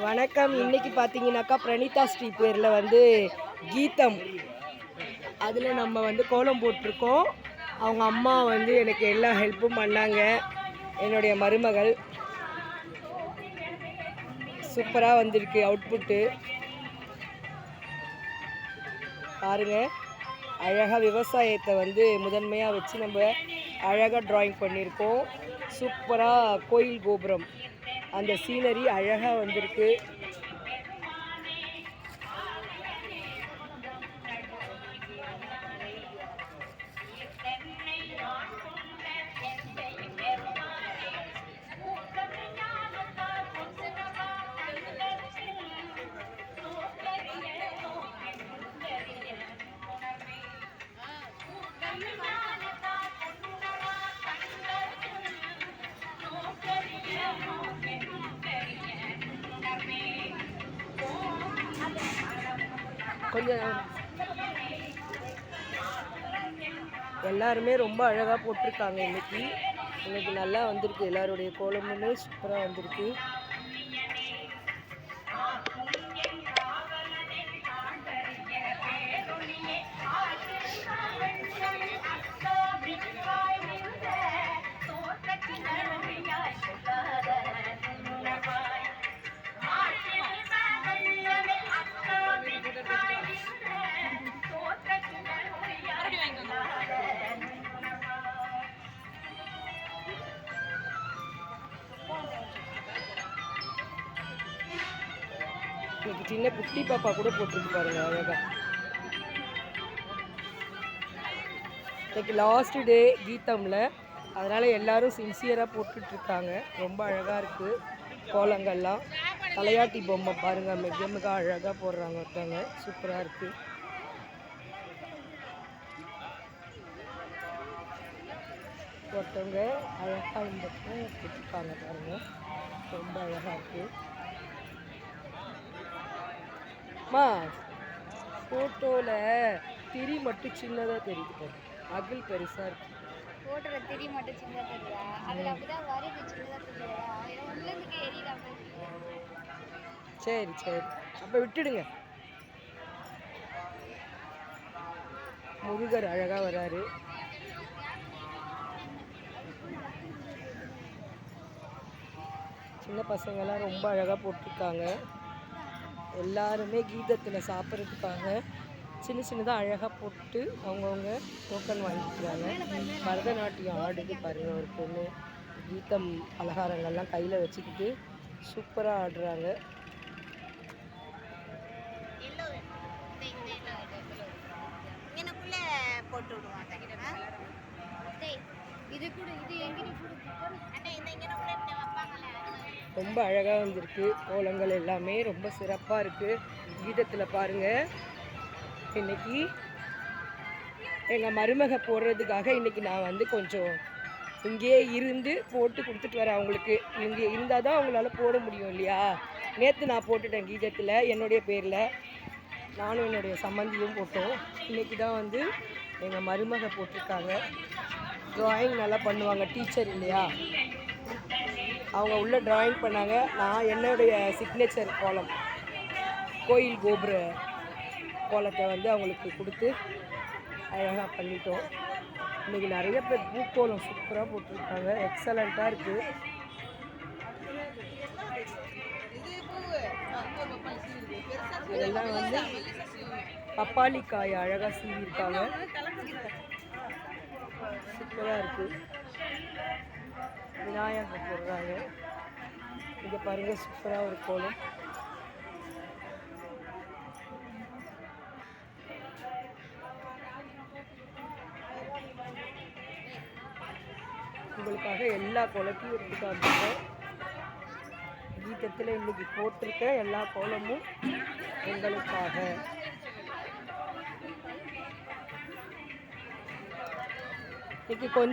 வணக்கம். இன்னைக்கு பார்த்தீங்கன்னாக்கா பிரணீதா ஸ்ரீ பேரில் வந்து கீதம். அதில் நம்ம வந்து கோலம் போட்டிருக்கோம். அவங்க அம்மா வந்து எனக்கு எல்லா ஹெல்ப்பும் பண்ணாங்க. என்னுடைய மருமகள். சூப்பராக வந்திருக்கு அவுட்புட்டு பாருங்க. அழகாக விவசாயத்தை வந்து முதன்மையாக வச்சு நம்ம அழகாக ட்ராயிங் பண்ணியிருக்கோம். சூப்பராக கோயில் கோபுரம். அந்த சீனரி அழகாக வந்திருக்கு. கொஞ்சம் எல்லாருமே ரொம்ப அழகாக போட்டிருக்காங்க இன்னைக்கு. இன்னைக்கு நல்லா வந்திருக்கு. எல்லாருடைய கோலமுமே சூப்பராக வந்திருக்கு. இன்னைக்கு சின்ன குட்டி பாப்பா கூட போட்டிருக்கு பாருங்க அழகா. இன்னைக்கு லாஸ்ட் டே கீதம்ல. அதனால எல்லாரும் சின்சியராக போட்டுட்டு இருக்காங்க ரொம்ப அழகா இருக்கு கோலங்கள்லாம். தலையாட்டி பொம்மை பாருங்க மிக மிக அழகா போடுறாங்க ஒருத்தவங்க. சூப்பரா இருக்கு. ஒருத்தவங்க அழகாக இந்த பூ போட்டிருக்காங்க பாருங்க. ரொம்ப அழகாக இருக்குது அம்மா ஃபோட்டோவில் திரி மட்டும் சின்னதாக தெரியுது அகில் பெருசாக இருக்கு. போட்டோல திரி மட்டும் சின்னதா தெரியுதா? அதுல அப்படிதான் வருது சின்னதா தெரியுதா? ஏன்னா உள்ள இருந்து எரியல சரி சரி. அப்போ விட்டுடுங்க. முருகர் அழகாக வராரு. சின்ன பசங்கெல்லாம் ரொம்ப அழகாக போட்டிருக்காங்க. எல்லாருமே கீதத்தில் சாப்பிட்றதுக்காக சின்ன சின்னதாக அழகாக போட்டு அவங்கவுங்க டோக்கன் வாங்கிக்கிறாங்க. பரதநாட்டியம் ஆடுது பாருங்க ஒரு பொண்ணு கீதம் பலகாரங்கள்லாம் கையில் வச்சுக்கிட்டு சூப்பராக ஆடுறாங்க. போட்டு விடுவாங்க இது கூட இது எங்கிட்ட ரொம்ப அழகாக வந்திருக்கு. கோலங்கள் எல்லாமே ரொம்ப சிறப்பாக இருக்குது கீதத்தில் பாருங்கள் இன்னைக்கு எங்கள் மருமக போடுறதுக்காக இன்றைக்கி நான் வந்து கொஞ்சம் இங்கேயே இருந்து போட்டு கொடுத்துட்டு வரேன் அவங்களுக்கு. இங்கே இருந்தால் தான் அவங்களால போட முடியும் இல்லையா? நேற்று நான் போட்டுட்டேன் கீதத்தில் என்னுடைய பேரில். நானும் என்னுடைய சம்மந்தியும் போட்டோம். இன்னைக்கு தான் வந்து எங்கள் மருமக போட்டிருக்காங்க. ட்ராயிங் நல்லா பண்ணுவாங்க டீச்சர் இல்லையா? அவங்க உள்ள டிராயிங் பண்ணாங்க. நான் என்னுடைய சிக்னேச்சர் கோலம் கோயில் கோபுர கோலத்தை வந்து அவங்களுக்கு கொடுத்து அழகாக பண்ணிட்டோம். இன்றைக்கி நிறைய பேர் பூக்கோலம் சூப்பராக போட்டிருக்காங்க. எக்ஸலண்ட்டாக இருக்குது இதெல்லாம் வந்து பப்பாளி காய் அழகாக சீவிருக்காங்க சூப்பராக இருக்குது விநாயகர் போடுறாங்க இங்கே பாருங்க சூப்பராக ஒரு கோலம். உங்களுக்காக எல்லா கோலத்தையும் எடுத்து கீதத்தில் இன்னைக்கு போட்டிருக்க எல்லா கோலமும் உங்களுக்காக. இன்னைக்கு கொஞ்சம்